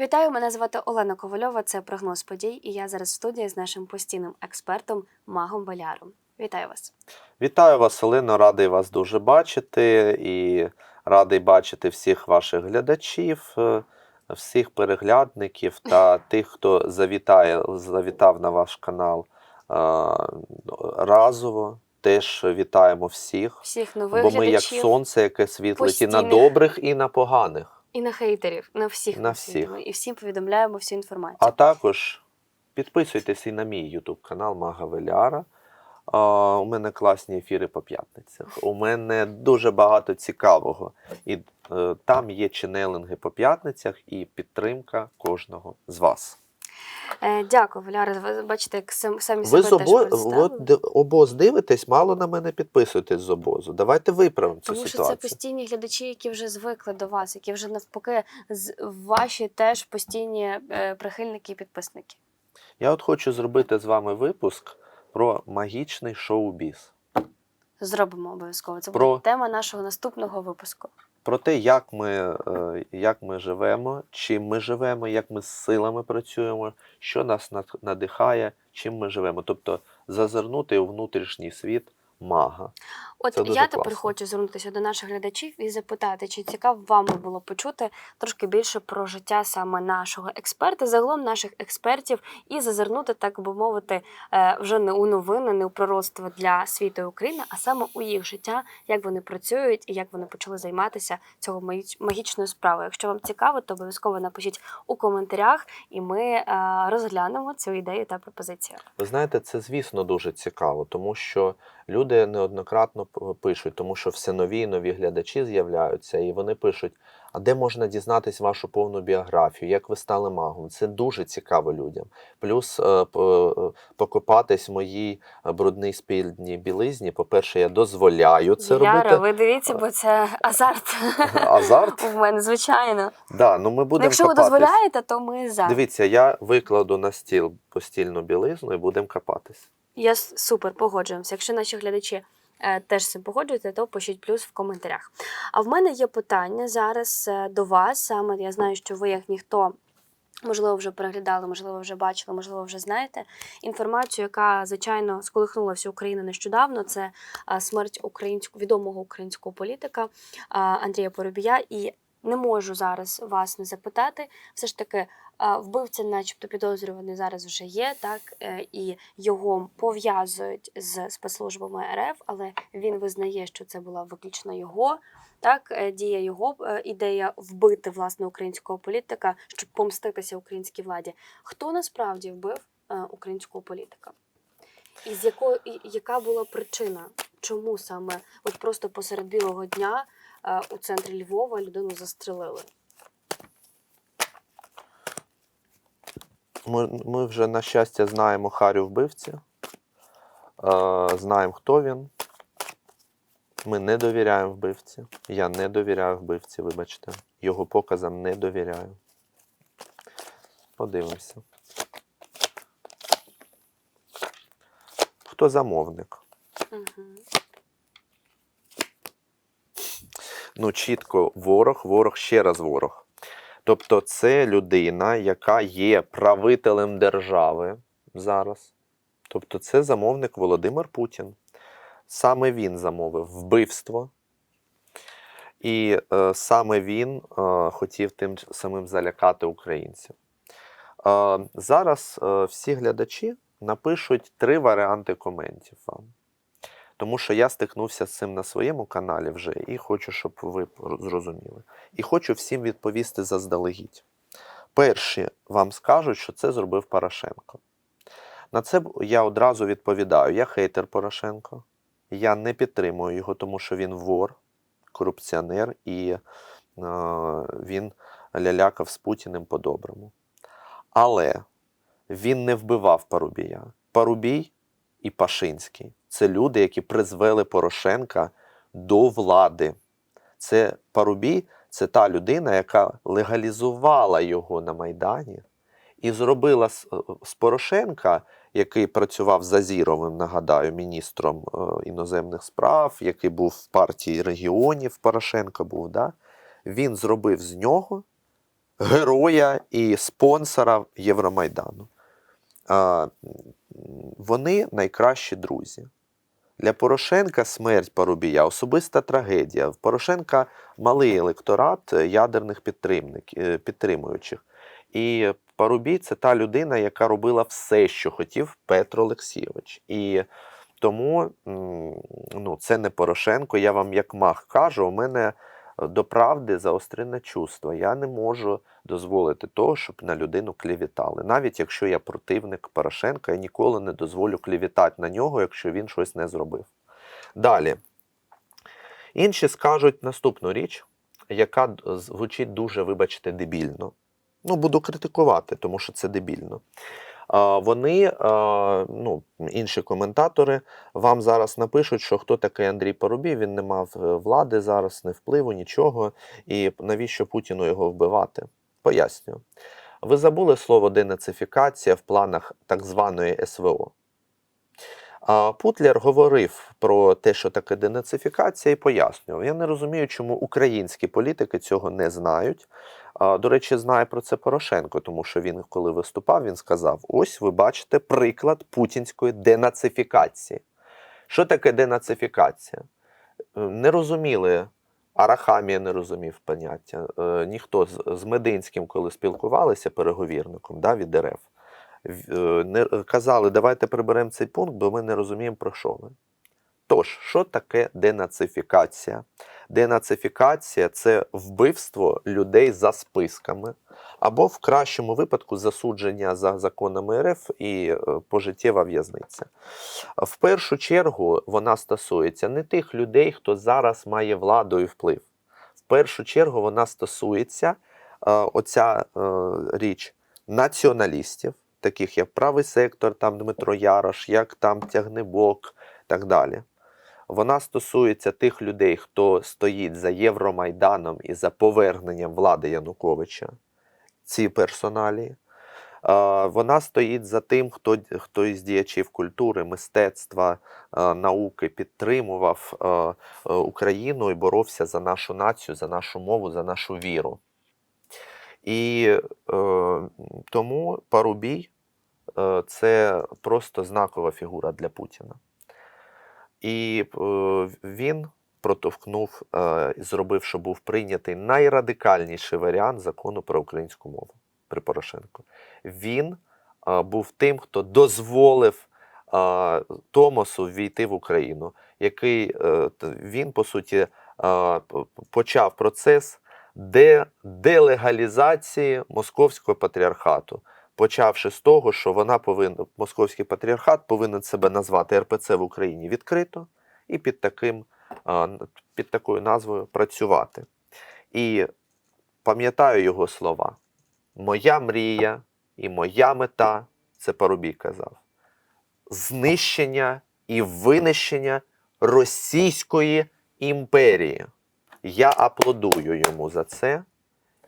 Вітаю, мене звати Олена Ковальова. Це прогноз подій. І я зараз в студії з нашим постійним експертом Магом Валяром. Вітаю вас. Вітаю вас, Олено, радий вас дуже бачити і радий бачити всіх ваших глядачів, е, всіх переглядників та тих, хто завітає, завітав на ваш канал е, разово. Теж вітаємо всіх, Всіх нових бо ми як сонце, яке світлить і на добрих, і на поганих. І на хейтерів, на всіх На всіх. і всім повідомляємо всю інформацію. А також підписуйтесь і на мій YouTube канал Мага Веляра. У мене класні ефіри по п'ятницях. У мене дуже багато цікавого. І е, там є ченелинги по п'ятницях і підтримка кожного з вас. Е, дякую, Валяра. Ви бачите, як самі Ви себе з теж обо... обоз дивитесь, мало на мене підписуєтесь з обозу. Давайте виправимо цю Тому що це постійні глядачі, які вже звикли до вас, які вже навпаки ваші теж постійні е, прихильники і підписники. Я от хочу зробити з вами випуск про магічний шоу-біз. Зробимо обов'язково. Це Про- буде тема нашого наступного випуску. про те, як ми, е, як ми живемо, чим ми живемо, як ми з силами працюємо, що нас над- надихає, чим ми живемо. Тобто зазирнути у внутрішній світ мага. От Це дуже я тепер класно. хочу звернутися до наших глядачів і запитати, чи цікаво вам би було почути трошки більше про життя саме нашого експерта, загалом наших експертів, і зазирнути, так би мовити, е, вже не у новини, не у пророцтво для світу і України, а саме у їх життя, як вони працюють і як вони почали займатися цього магічною справою. Якщо вам цікаво, то обов'язково напишіть у коментарях, і ми е, розглянемо цю ідею та пропозицію. Ви знаєте, це звісно дуже цікаво, тому що люди неоднократно пишуть, тому що все нові і нові глядачі з'являються, і вони пишуть: а де можна дізнатись вашу повну біографію, як ви стали магом? Це дуже цікаво людям. Плюс е, е, покопатись в моїй е, брудній спільній білизні. По-перше, я дозволяю це Віляра, робити. ви дивіться, бо це азарт. Азарт? У мене, звичайно. Да, ну ми будемо якщо ви дозволяєте, то ми за. Дивіться, я викладу на стіл постільну білизну і будемо копатись. Я супер погоджуємося. Якщо наші глядачі теж з цим погоджуються, то пишіть плюс в коментарях. А в мене є питання зараз е, до вас. Саме я знаю, що ви як ніхто. Можливо, вже переглядали, можливо, вже бачили, можливо, вже знаєте інформацію, яка звичайно сколихнула всю Україну нещодавно. Це смерть українського відомого українського політика Андрія Поробія. І не можу зараз вас не запитати. Все ж таки, вбивця, начебто, підозрюваний зараз вже є, так е, і його пов'язують з спецслужбами РФ, але він визнає, що це була виключно його. Так, е, дія його е, ідея вбити власне українського політика, щоб помститися українській владі. Хто насправді вбив українського політика? І з якої і яка була причина? Чому саме от просто посеред білого дня у центрі Львова людину застрелили? Ми, ми вже, на щастя, знаємо Харю вбивця, е, знаємо, хто він. Ми не довіряємо вбивці. Я не довіряю вбивці, вибачте. Його показам не довіряю. Подивимося. Хто замовник? Угу. ну, чітко ворог, ворог, ще раз ворог. Тобто, це людина, яка є правителем держави зараз. Тобто, це замовник Володимир Путін. Саме він замовив вбивство. І е, саме він е, хотів тим самим залякати українців. Е, зараз е, всі глядачі напишуть три варіанти коментів вам. Тому що я стикнувся з цим на своєму каналі вже і хочу, щоб ви зрозуміли. І хочу всім відповісти заздалегідь. Перші вам скажуть, що це зробив Порошенко. На це я одразу відповідаю: я хейтер Порошенко, я не підтримую його, тому що він вор, корупціонер і е, він лялякав з Путіним по-доброму. Але він не вбивав Парубія. Парубій і Пашинський це люди, які призвели Порошенка до влади. Це Парубій це та людина, яка легалізувала його на Майдані і зробила з, з Порошенка, який працював за Зіровим, нагадаю, міністром е, іноземних справ, який був в партії регіонів, Порошенко був, да? він зробив з нього героя і спонсора Євромайдану. Вони найкращі друзі. Для Порошенка смерть Парубія особиста трагедія. В Порошенка малий електорат е, ядерних е, підтримуючих. І Парубій це та людина, яка робила все, що хотів Петро Олексійович. І тому ну, це не Порошенко. Я вам як мах кажу, у мене до правди заострене чувство. Я не можу дозволити того, щоб на людину клівітали. Навіть якщо я противник Порошенка, я ніколи не дозволю клівітати на нього, якщо він щось не зробив. Далі. Інші скажуть наступну річ, яка звучить дуже, вибачте, дебільно. Ну, буду критикувати, тому що це дебільно. Вони, ну, інші коментатори, вам зараз напишуть, що хто такий Андрій Парубій, він не мав е, влади зараз, не впливу, нічого. І навіщо Путіну його вбивати? Пояснюю. Ви забули слово денацифікація в планах так званої СВО. Путлер говорив про те, що таке денацифікація, і пояснював. Я не розумію, чому українські політики цього не знають. До речі, знає про це Порошенко, тому що він, коли виступав, він сказав: ось ви бачите приклад путінської денацифікації. Що таке денацифікація? Е, Не розуміли. Арахамія не розумів поняття. Е, ніхто з, Мединським, коли спілкувалися переговірником да, від РФ, е, не, казали, давайте приберемо цей пункт, бо ми не розуміємо, про що ви. Тож, що таке денацифікація? Денацифікація це вбивство людей за списками, або в кращому випадку засудження за законами РФ і е, пожиттєва в'язниця. В першу чергу вона стосується не тих людей, хто зараз має владу і вплив. В першу чергу вона стосується е, оця е, річ націоналістів, таких як правий сектор, там Дмитро Ярош, як там Тягнебок, так далі. Вона стосується тих людей, хто стоїть за Євромайданом і за поверненням влади Януковича, ці персоналі. Вона стоїть за тим, хто, хто із діячів культури, мистецтва, науки підтримував Україну і боровся за нашу націю, за нашу мову, за нашу віру. І е, тому Парубій е, це просто знакова фігура для Путіна. І е, він протовкнув, е, зробив, що був прийнятий найрадикальніший варіант закону про українську мову при Порошенку. Він е, був тим, хто дозволив Томосу ввійти в Україну, який він, по суті, почав процес де, делегалізації московського патріархату. Почавши з того, що вона повинна, московський патріархат повинен себе назвати РПЦ в Україні відкрито і під, таким, під такою назвою працювати. І пам'ятаю його слова: Моя мрія і моя мета це Парубій казав. Знищення і винищення Російської імперії. Я аплодую йому за це.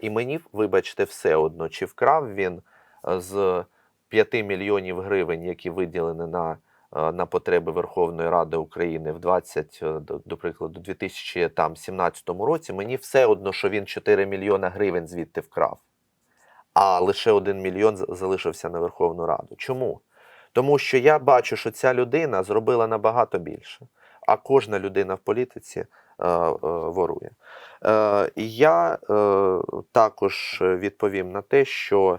І мені, вибачте, все одно, чи вкрав він з 5 мільйонів гривень, які виділені на, е, на потреби Верховної Ради України в 20, е, до, прикладу, 2017 році, мені все одно, що він 4 мільйона гривень звідти вкрав. А лише 1 мільйон залишився на Верховну Раду. Чому? Тому що я бачу, що ця людина зробила набагато більше, а кожна людина в політиці е, е, ворує. Е, я е, також відповім на те, що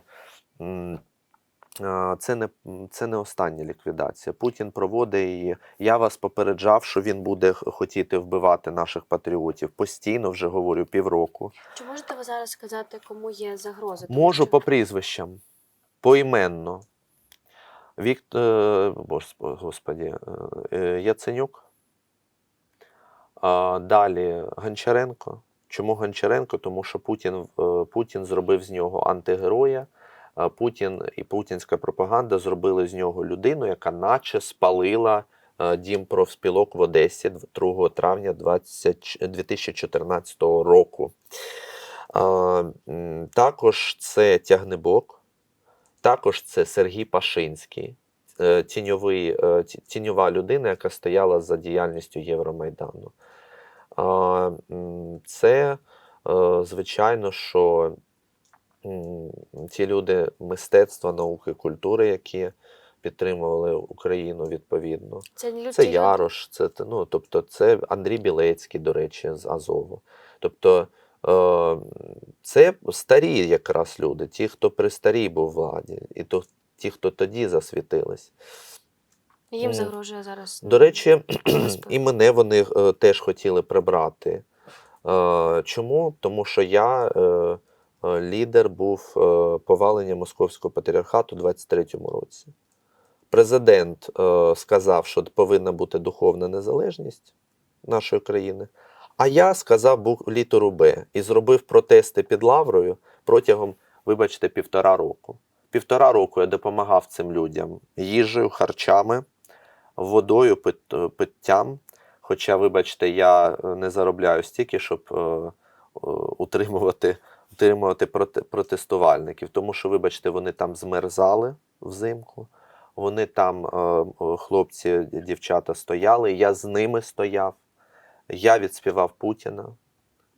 це не, це не остання ліквідація. Путін проводить її. Я вас попереджав, що він буде хотіти вбивати наших патріотів. Постійно вже говорю півроку. Чи можете ви зараз сказати, кому є загроза? Можу по прізвищам, поіменно. Вікт... е, Господі, е, е, Яценюк. Далі Гончаренко. Чому Гончаренко? Тому що Путін, Путін зробив з нього антигероя. Путін і путінська пропаганда зробили з нього людину, яка наче спалила е, дім профспілок в Одесі 2 травня 20 2014 року. Також це Тягнебок, також це Сергій Пашинський, е, тіньовий, е, тіньова людина, яка стояла за діяльністю Євромайдану. Це, звичайно, що ті люди мистецтва, науки, культури, які підтримували Україну відповідно. Це не Це. Ярош, це ну, тобто це Андрій Білецький, до речі, з Азову. Тобто е, це старі якраз люди, ті, хто при старій був владі, і то, ті, хто тоді засвітились. Їм загрожує зараз. До речі, і мене вони е, теж хотіли прибрати. Е, чому? Тому що я лідер був е, повалення московського патріархату у 23-му році. Президент е, сказав, що повинна бути духовна незалежність нашої країни. А я сказав бу- літеру Б і зробив протести під Лаврою протягом, вибачте, півтора року. Півтора року я допомагав цим людям їжею, харчами, водою, пит- питтям. Хоча, вибачте, я е, не заробляю стільки, щоб е, е, утримувати, проте, протестувальників. Тому що, вибачте, вони там змерзали взимку. Вони там, е, хлопці, дівчата стояли, я з ними стояв. Я відспівав Путіна,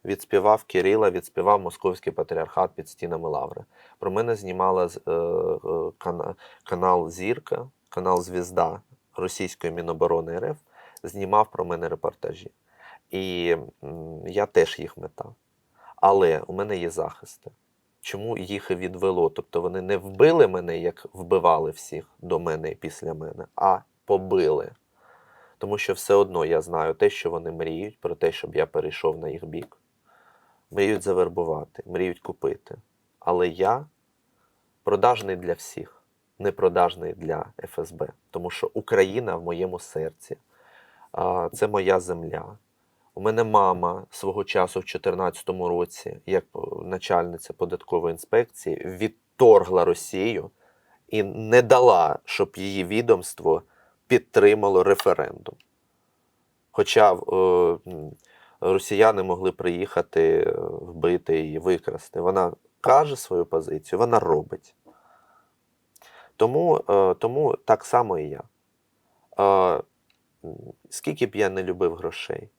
відспівав Кирила, відспівав Московський патріархат під стінами Лаври. Про мене знімала е, е, кана- канал Зірка, канал Звізда російської Міноборони РФ, знімав про мене репортажі. І я теж їх мета. Але у мене є захисти. Чому їх відвело? Тобто вони не вбили мене, як вбивали всіх до мене і після мене, а побили. Тому що все одно я знаю те, що вони мріють про те, щоб я перейшов на їх бік. Мріють завербувати, мріють купити. Але я продажний для всіх, не продажний для ФСБ. Тому що Україна в моєму серці. Це моя земля. У мене мама свого часу в 2014 році, як начальниця податкової інспекції, відторгла Росію і не дала, щоб її відомство підтримало референдум. Хоча е, росіяни могли приїхати, е, вбити її, викрасти. Вона каже свою позицію, вона робить. Тому, е, тому так само і я. Е, скільки б я не любив грошей,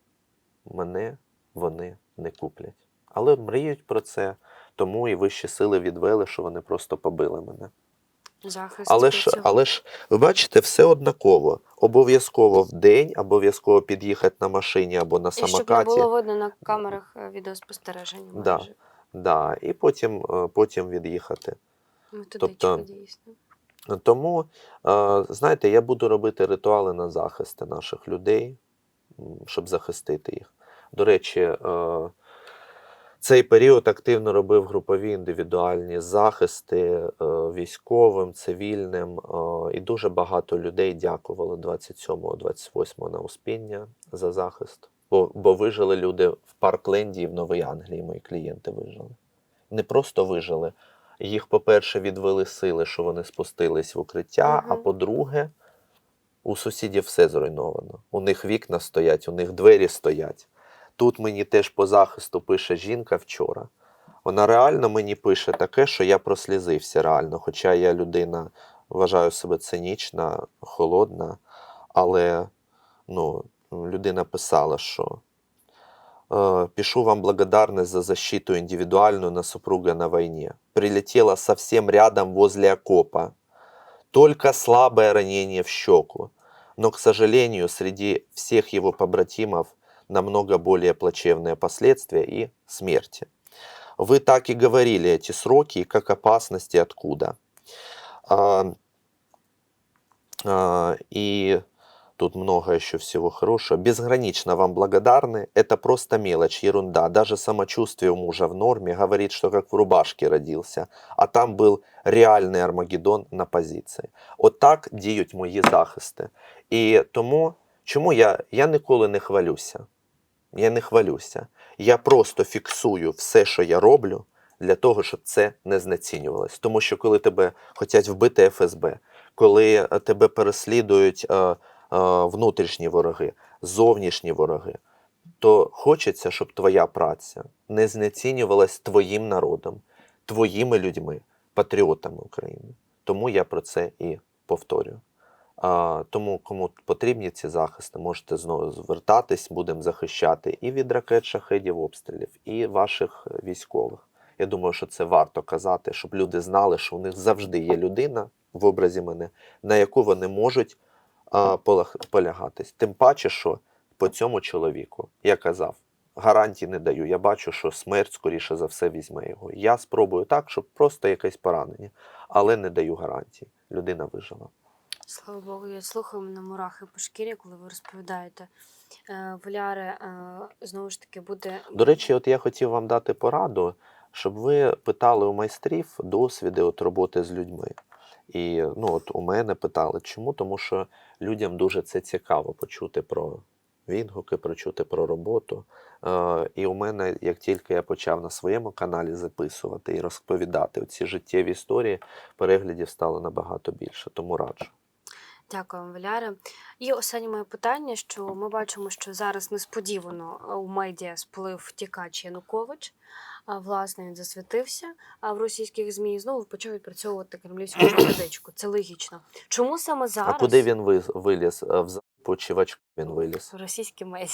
мене вони не куплять. Але мріють про це, тому і вищі сили відвели, що вони просто побили мене. Захист. Але ж, але ж, ви бачите, все однаково. Обов'язково в день, обов'язково під'їхати на машині або на І щоб не було видно на камерах е, відеоспостереження. Да. майже. Да, і потім, е, потім від'їхати. Методичка, Тобто, дійсно. Тому, е, знаєте, я буду робити ритуали на захист наших людей, щоб захистити їх. До речі, е, цей період активно робив групові індивідуальні захисти е, військовим, цивільним, е, і дуже багато людей дякували 27-28 на Успіння за захист. Бо, бо вижили люди в Паркленді і в Новій Англії, мої клієнти вижили. Не просто вижили. Їх, по-перше, відвели сили, що вони спустились в укриття, а по-друге, у сусідів все зруйновано. У них вікна стоять, у них двері стоять. Тут мені теж по захисту пише жінка вчора. Вона реально мені пише таке, що я прослізився реально. Хоча я людина вважаю себе цинічна, холодна, але ну, людина писала, що э, пишу вам благодарность за защиту индивидуальную на супруга на войне. Прилетела совсем рядом возле окопа. Только слабое ранение в щеку. Но, к сожалению, среди всех его побратимов намного более плачевные последствия и смерти. Вы так и говорили эти сроки, и как опасности откуда. А, а, и Тут много еще всего хорошего. Безгранично вам благодарны. Это просто мелочь, ерунда. Даже самочувствие у мужа в норме. Говорит, что как в рубашке родился. А там был реальний Армагеддон на позиції. Отак діють мої захисти. І тому, чому я, я ніколи не хвалюся. Я не хвалюся. Я просто фіксую все, що я роблю, для того, щоб це не знецінювалось. Тому що коли тебе хочуть вбити ФСБ, коли е, тебе переслідують. е, е, внутрішні вороги, зовнішні вороги, то хочеться, щоб твоя праця не знецінювалась твоїм народом, твоїми людьми, патріотами України. Тому я про це і повторюю. Тому, кому потрібні ці захисти, можете знову звертатись, будемо захищати і від ракет, шахедів, обстрілів, і ваших військових. Я думаю, що це варто казати, щоб люди знали, що у них завжди є людина в образі мене, на яку вони можуть а, полягатись. Тим паче, що по цьому чоловіку я казав, гарантій не даю. Я бачу, що смерть, скоріше за все, візьме його. Я спробую так, щоб просто якесь поранення, але не даю гарантій. Людина вижила. Слава Богу, я слухаю мене мурахи по шкірі, коли ви розповідаєте. Е, Валяри, е, знову ж таки, буде. До речі, от я хотів вам дати пораду, щоб ви питали у майстрів досвіди от роботи з людьми. І ну, от у мене питали, чому? Тому що людям дуже це цікаво почути про відгуки, почути про роботу. Е, і у мене, як тільки я почав на своєму каналі записувати і розповідати ці життєві історії, переглядів стало набагато більше. Тому раджу. Дякую, вам, Валяре. І останнє моє питання: що ми бачимо, що зараз несподівано е, у медіа сплив втікач Янукович. А, Власне, він засвітився а в російських ЗМІ і знову почав відпрацьовувати кремлівську журналістику. Це логічно. Чому саме зараз А куди він виліз? Е, В почивачку він виліз. в російські медіа?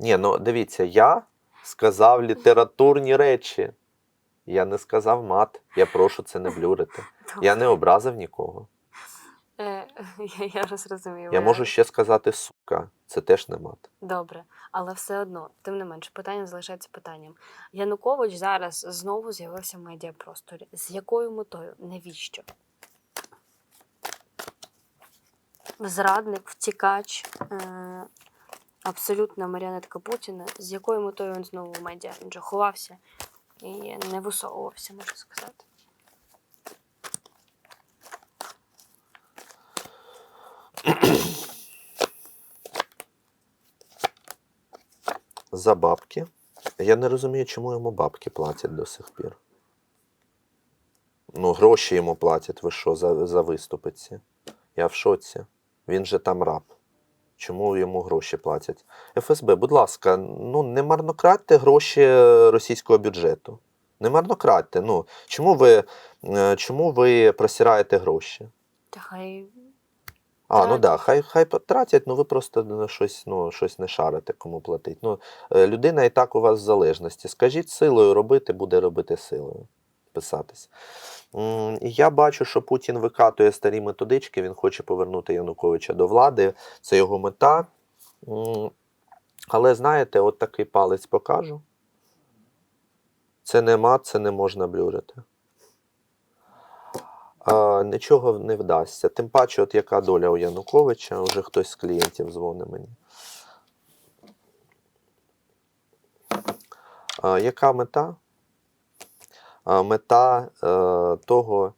Ні, ну дивіться, я сказав літературні речі. Я не сказав мат. Я прошу це не блюрити. Я не образив нікого. Е, я, я розумію. Я можу ще сказати сука. Це теж не мат. Добре, але все одно, тим не менше, питання залишається питанням. Янукович зараз знову з'явився в медіапросторі. З якою метою? Навіщо? Зрадник, втікач, е- абсолютна маріонетка Путіна. З якою метою він знову в медіа? Він же ховався і не висовувався, можна сказати. За бабки. Я не розумію, чому йому бабки платять до сих пір. Ну, гроші йому платять, ви що, за, за виступи? Я в шоці. Він же там раб. Чому йому гроші платять? ФСБ, будь ласка, ну не марнократьте гроші російського бюджету. Не марнократьте. Ну, чому ви, е, чому ви просираєте гроші? Та хай А, ну да, хай, хай потратять, ну ви просто ну, щось, ну, щось не шарите, кому платить. Ну, е, людина і так у вас в залежності. Скажіть силою робити, буде робити силою. Писатись. Я бачу, що Путін викатує старі методички, він хоче повернути Януковича до влади. Це його мета. Але знаєте, от такий палець покажу. Це не мат, це не можна блюрити. А, нічого не вдасться. Тим паче, от яка доля у Януковича, вже хтось з клієнтів дзвонить мені. А, яка мета? А, мета е, того,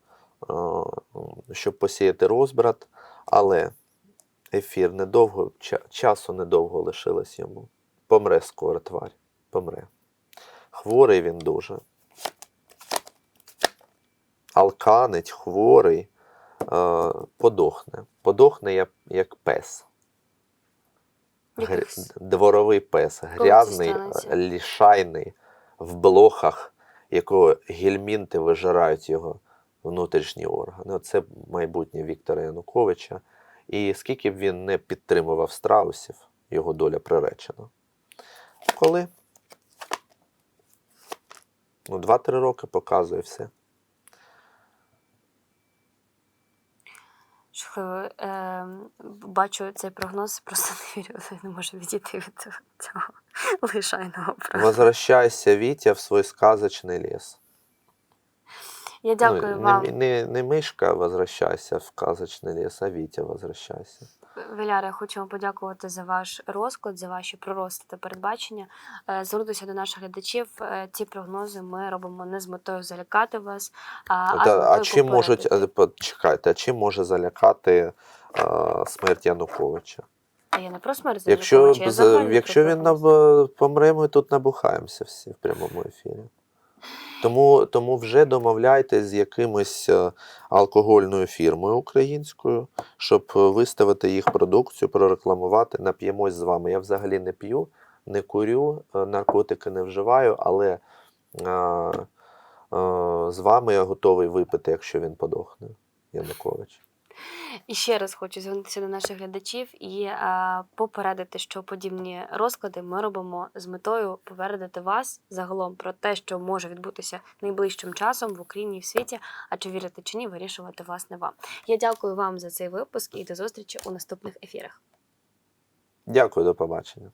е, щоб посіяти розбрат, але ефір недовго, часу недовго лишилось йому. Помре скоро тварь. Помре. Хворий він дуже алканить, хворий, е, подохне. Подохне як, пес. Якийсь- Дворовий пес, грязний, е, лішайний, в блохах, якого гельмінти вижирають його внутрішні органи. Це майбутнє Віктора Януковича. І скільки б він не підтримував страусів, його доля приречена. Коли? Ну, 2-3 роки показує все. Жахливо. Е, бачу цей прогноз, просто не вірю, не можу відійти від цього, лишайного прогнозу. Возвращайся, Вітя, в свій сказочний ліс. Я дякую ну, вам, Не, не, не мишка возвращайся в сказочний ліс, а Вітя возвращайся. Валяра, хочу вам подякувати за ваш розклад, за ваші прорости та передбачення. Е, Звернутися до наших глядачів. Е, Ці прогнози ми робимо не з метою залякати вас, а, а, Та, а чим можуть, е, почекайте, а чим може залякати а, смерть Януковича? А я не про смерть Якщо, Януковича, я з- якщо він наб- помре, ми тут набухаємося всі в прямому ефірі. Тому, тому вже домовляйтесь з якимось е, алкогольною фірмою українською, щоб е, виставити їх продукцію, прорекламувати. Нап'ємось з вами. Я взагалі не п'ю, не курю, е, наркотики не вживаю, але а, а, з вами я готовий випити, якщо він подохне, Янукович. І ще раз хочу звернутися до наших глядачів і е, попередити, що подібні розклади ми робимо з метою попередити вас загалом про те, що може відбутися найближчим часом в Україні і в світі. А чи вірите чи ні, вирішувати власне вам. Я дякую вам за цей випуск і до зустрічі у наступних ефірах. Дякую, до побачення.